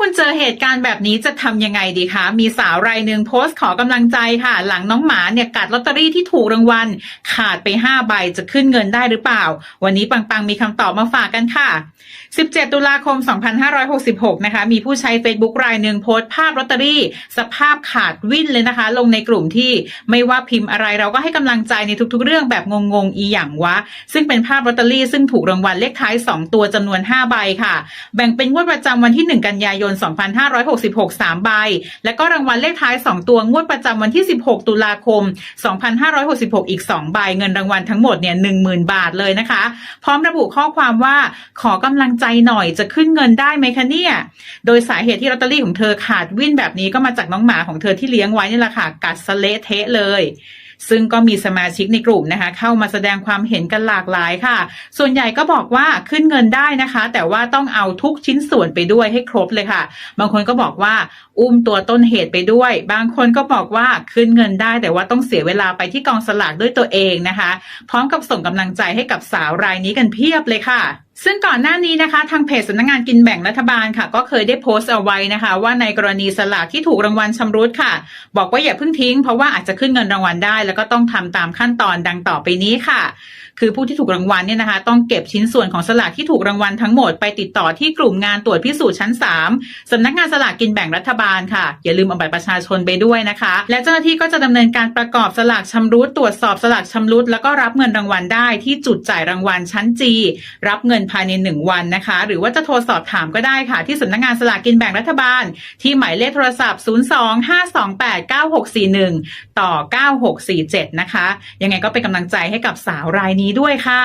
คุณเจอเหตุการณ์แบบนี้จะทำยังไงดีคะ มีสาวรายหนึ่งโพสต์ขอกำลังใจค่ะ หลังน้องหมาเนี่ยกัดลอตเตอรี่ที่ถูกรางวัล ขาดไป 5 ใบจะขึ้นเงินได้หรือเปล่า วันนี้ปังปังมีคำตอบมาฝากกันค่ะ 17 ตุลาคม 2566 นะคะ มีผู้ใช้ Facebook รายหนึ่งโพสต์ภาพลอตเตอรี่ สภาพขาดวิ่นเลยนะคะ ลงในกลุ่มที่ไม่ว่าพิมพ์อะไรเราก็ให้กำลังใจในทุกๆ เรื่องแบบงงๆอีหยังวะ ซึ่งเป็นภาพลอตเตอรี่ซึ่งถูกรางวัลเลขท้าย 2 ตัวจำนวน 5 ใบค่ะ แบ่งเป็นงวดประจำวันที่ 1 กันยายนน 2566 3 ใบ และก็รางวัลเลขท้าย 2 ตัวงวดประจำวันที่ 16 ตุลาคม 2566 อีก 2 ใบ เงินรางวัลทั้งหมดเนี่ย10,000 บาทเลยนะคะ พร้อมระบุข้อความว่าขอกำลังใจหน่อยจะขึ้นเงินได้ไหมคะเนี่ย โดยสาเหตุที่ลอตเตอรี่ของเธอขาดวิ่นแบบนี้ก็มาจากน้องหมาของเธอที่เลี้ยงไว้นี่แหละค่ะกัดสะเละเทะเลย ซึ่งก็มีสมาชิกในกลุ่มนะคะ เข้ามาแสดงความเห็นกันหลากหลายค่ะ ส่วนใหญ่ก็บอกว่าขึ้นเงินได้นะคะ แต่ว่าต้องเอาทุกชิ้นส่วนไปด้วยให้ครบเลยค่ะ บางคนก็บอกว่าอุ้มตัวต้นเหตุไปด้วย บางคนก็บอกว่าขึ้นเงินได้ แต่ว่าต้องเสียเวลาไปที่กองสลากด้วยตัวเองนะคะ พร้อมกับส่งกำลังใจให้กับสาวรายนี้กันเพียบเลยค่ะ ซึ่งก่อนหน้านี้นะคะ ทางเพจสำนักงานกินแบ่งรัฐบาลค่ะ ก็เคยได้โพสต์เอาไว้นะคะ ว่าในกรณีสลากที่ถูกรางวัลชำรุดค่ะ บอกว่าอย่าเพิ่งทิ้งเพราะว่าอาจจะขึ้นเงินรางวัลได้ แล้วก็ต้องทำตามขั้นตอนดังต่อไปนี้ค่ะ คือผู้ที่ถูกรางวัลเนี่ยนะคะ ต้องเก็บชิ้นส่วนของสลากที่ถูกรางวัลทั้งหมดไปติดต่อที่กลุ่มงานตรวจพิสูจน์ชั้น 3สำนักงานสลากกินแบ่งรัฐบาลค่ะ อย่าลืมเอาบัตรประชาชนไปด้วยนะคะ และเจ้าหน้าที่ก็จะดำเนินการประกอบสลากชำรุดตรวจสอบสลากชำรุดแล้วก็รับเงินรางวัลได้ที่จุดจ่ายรางวัลชั้น G รับเงินภายใน 1 วันนะคะ หรือว่าจะโทรสอบถามก็ได้ค่ะ ที่สำนักงานสลากกินแบ่งรัฐบาล ที่หมายเลขโทรศัพท์ 025289641 ต่อ 9647 นะคะ ยังไงก็เป็นกำลังใจให้กับสาวรายนี้ด้วยค่ะ